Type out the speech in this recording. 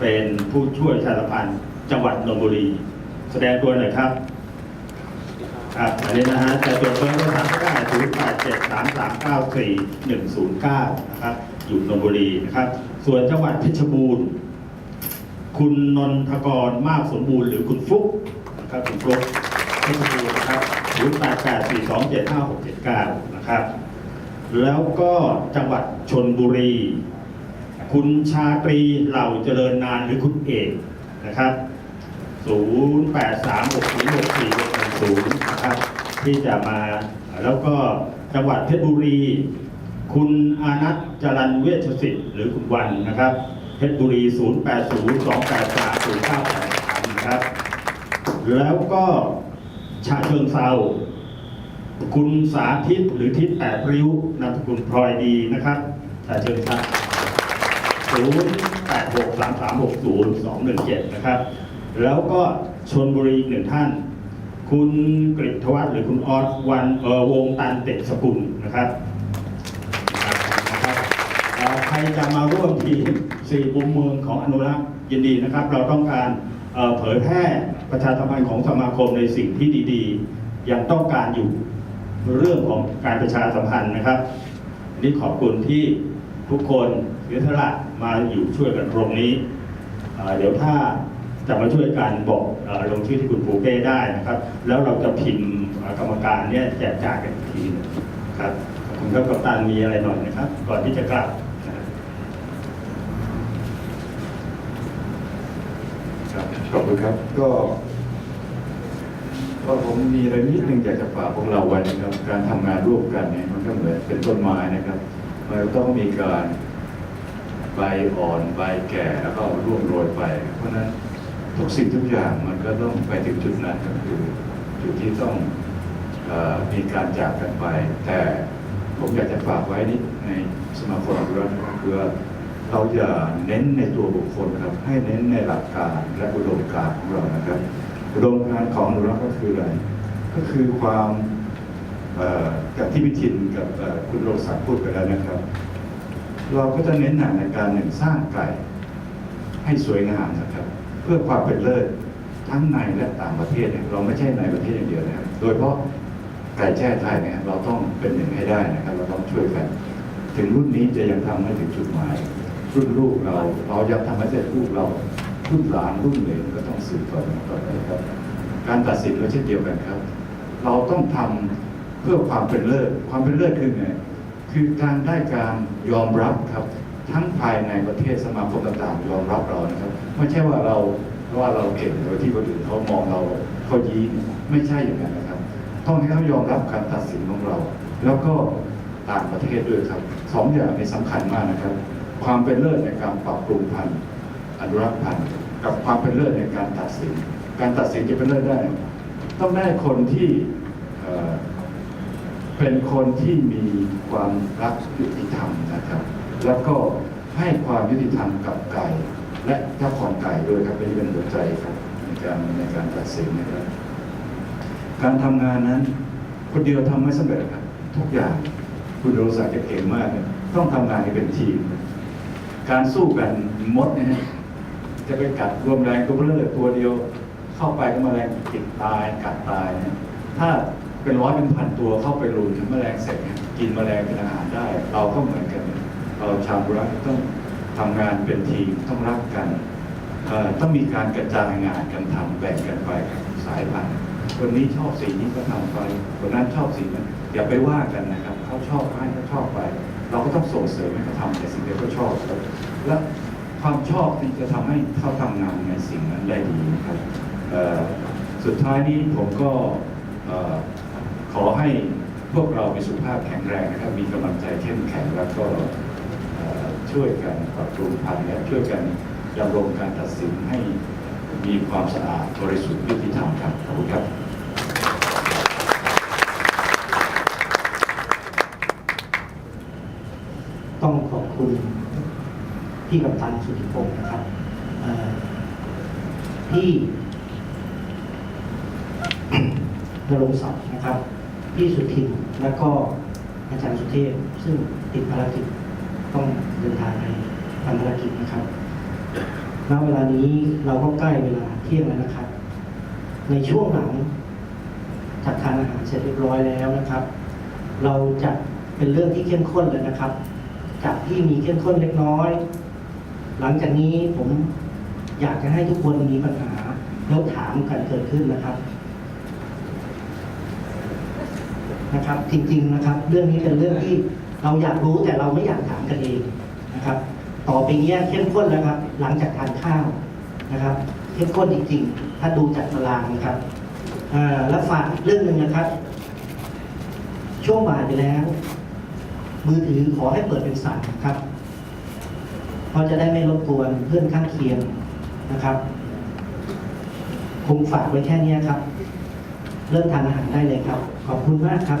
เป็นผู้ช่วยชาลพันธ์จังหวัดนนทบุรี แสดงตัวหน่อยครับครับอันนี้นะฮะจะจดเบอร์โทรศัพท์ก็ได้ศูนย์แปดเจ็ดสามสามเก้าสี่หนึ่งศูนย์เก้านะครับ อยู่นนทบุรีนะครับ ส่วนจังหวัดเพชรบูรณ์ คุณนนทกรมากสมบูรณ์หรือคุณฟุ๊กนะครับคุณฟุ๊กเพชรบูรณ์นะครับศูนย์แปดแปดสี่สองเจ็ดห้าหกเจ็ดเก้านะครับ แล้วก็จังหวัดชนบุรี คุณชาตรีเหล่าเจริญนานหรือคุณเอกนะครับ0 8 3 6 0 6 4 6 1 0นะครับที่จะมาแล้วก็จังหวัดเพชรบุรี คุณอานัทจรันเวชสิทธิ์หรือคุณวันนะครับเพชรบุรี 0 8 0 2 8 3 0 9 8 3นะครับ แล้วก็ชาเชิงเซาคุณสาธิตหรือทิศแปดริ้วนามสกุลพลอยดีนะครับชาเชิงเซา 0 8 6 3 3 6 0 2 1 7 นะครับ แล้วก็ชนบุรีอีกหนึ่งท่าน คุณกฤษทวัฒน์หรือคุณออสวันเออวงตันเต็สกุลนะครับนะครับเอ่อใครจะมาร่วมทีมสี่มุมเมืองของอนุรักษ์ยินดีนะครับ เราต้องการเอ่อเผยแพร่ประชาสัมพันธ์ของสมาคมในสิ่งที่ดีๆ ยังต้องการอยู่เรื่องของการประชาสัมพันธ์นะครับนี่ขอบคุณที่ทุกคน เสียสละมาอยู่ช่วยกันตรงนี้เดี๋ยวถ้าจะมาช่วยกันบอกอลงชื่อที่คุณปูเป้ได้นะครับ แล้วเราจะพิมพ์กรรมการเนี่ยแจกจ่ายกันอีกทีนึงครับขอบคุณครับกัปตันมีอะไรหน่อยนะครับ ก่อนที่จะกลับขอบคุณครับก็ก็ผมมีอะไรนิดนึงอยากจะฝากพวกเราไว้นะครับ การทำงานร่วมกันเนี่ยมันก็เหมือนเป็นต้นไม้นะครับมันต้องมีการ ใบอ่อนใบแก่แล้วก็ร่วงโรยไป เพราะนั้นทุกสิ่งทุกอย่างมันก็ต้องไปถึงจุดนั้นก็คือจุดที่ต้องอมีการจากกันไป แต่ผมอยากจะฝากไว้นิดในสมาคมด้วยนะครับคือเราอย่าเน้นในตัวบุคคลครับ ให้เน้นในหลักการและอุดมการของเรานะครับอุดมการของอนุรักษ์ก็คืออะไร ก็คือความกับที่พิทินกับคุณโรศักพูดไปแล้วนะครับ เราก็จะเน้นหนักในการหนึ่งสร้างไก่ ให้สวยงามนะครับ เพื่อความเป็นเลิศทั้งในและต่างประเทศเนี่ยเราไม่ใช่ในประเทศอย่างเดียวนะครับ โดยเฉพาะไก่แช่ไทยเนี่ยเราต้องเป็นหนึ่งให้ได้นะครับ เราต้องช่วยกัน ถึงรุ่นนี้จะยังทำไม่ถึงจุดหมายรุ่นลูกเราเรายังทำไม่เสร็จลูกเรารุ่นหลานรุ่นเหลนก็ต้องสืบต่อกันต่อไปครับ การตัดสินก็เช่นเดียวกันครับ เราต้องทำเพื่อความเป็นเลิศความเป็นเลิศคือไง คือการได้การยอมรับครับทั้งภายในประเทศสมาคมต่างๆยอมรับเรานะครับไม่ใช่ว่าเราว่าเราเก่งโดยที่คนอื่นเขามองเราเขายี้ไม่ใช่อย่างนั้นนะครับ ต้องให้เขายอมรับการตัดสินของเรา แล้วก็ต่างประเทศด้วยครับสองอย่างนี้สำคัญมากนะครับ ความเป็นเลิศในการปรับปรุงพันธุ์อนุรักษ์พันธุ์กับความเป็นเลิศในการตัดสิน การตัดสินจะเป็นเลิศได้ ต้องได้คนที่ เป็นคนที่มีความรักยุติธรรมนะครับ แล้วก็ให้ความยุติธรรมกับไก่และเจ้าของไก่ด้วยครับเป็นเป็นหัวใจครับในการในการตัดสินนะครับ การทำงานนั้นคนเดียวทำไม่สำเร็จครับ ทุกอย่างคุณโรศักดิ์จะเก่งมากเนี่ยต้องทำงานให้เป็นทีม การสู้กันมดนี่ยนะจะไปกัดรวมแรงตัวเบลอตัวเดียว เข้าไปก็แมลงติดตายกัดตายนะถ้า เป็นร้อยเป็นพันตัวเข้าไปรุนแมลงเสร็จกินแมลงเป็นอาหารได้ เราก็เหมือนกัน เราชาวบุรีรัมย์ต้องทำงานเป็นทีมต้องรักกันต้องมีการกระจายงานกันทำแบ่งกันไปสายพันธุ์คนนี้ชอบสีนี้ก็ทำไปคนนั้นชอบสีนั้นอย่าไปว่ากันนะครับเขาชอบให้เขาชอบไป เราก็ต้องส่งเสริมให้เขาทำในสิ่งที่เขาชอบและความชอบที่จะทำให้เขาทำงานในสิ่งนั้นได้ดีนะครับสุดท้ายนี้ผมก็ ขอให้พวกเรามีสุขภาพแข็งแรงนะครับ มีกำลังใจเข้มแข็งแล้วก็ช่วยกันปรับปรุงพันธุ์และช่วยกันดำรงการตัดสินให้มีความสะอาดบริสุทธิ์ยุติธรรมครับขอบคุณครับต้องขอบคุณพี่กัปตันสุธิพงศ์นะครับเอ่อพี่นรงค์ศักดิ์นะครับ พี่สุทินและก็อาจารย์สุเทพซึ่งติดภารกิจต้องเดินทางไปทำภารกิจนะครับณเวลานี้เราก็ใกล้เวลาเที่ยงแล้วนะครับ ในช่วงหลังจากทานอาหารเสร็จเรียบร้อยแล้วนะครับ เราจะเป็นเรื่องที่เข้มข้นเลยนะครับ จากที่มีเข้มข้นเล็กน้อย หลังจากนี้ผมอยากจะให้ทุกคนมีปัญหาแล้วถามกันเกิดขึ้นนะครับ นะครับ จริง ๆนะครับ เรื่องนี้เป็นเรื่องที่เราอยากรู้แต่เราไม่อยากถามกันเองนะครับ ต่อไปเนี้ยเข้มข้นแล้วครับ หลังจากทานข้าวนะครับเข้มข้นจริง ๆ ถ้าดูจากตารางนะครับแล้วฝากเรื่องหนึ่งนะครับ ช่วงบ่ายไปแล้ว มือถือขอให้เปิดเป็นสายครับเพราะจะได้ไม่รบกวนเพื่อนข้างเคียงนะครับคงฝากไว้แค่นี้ครับ เริ่มทานอาหารได้เลยครับ ขอบคุณมากครับ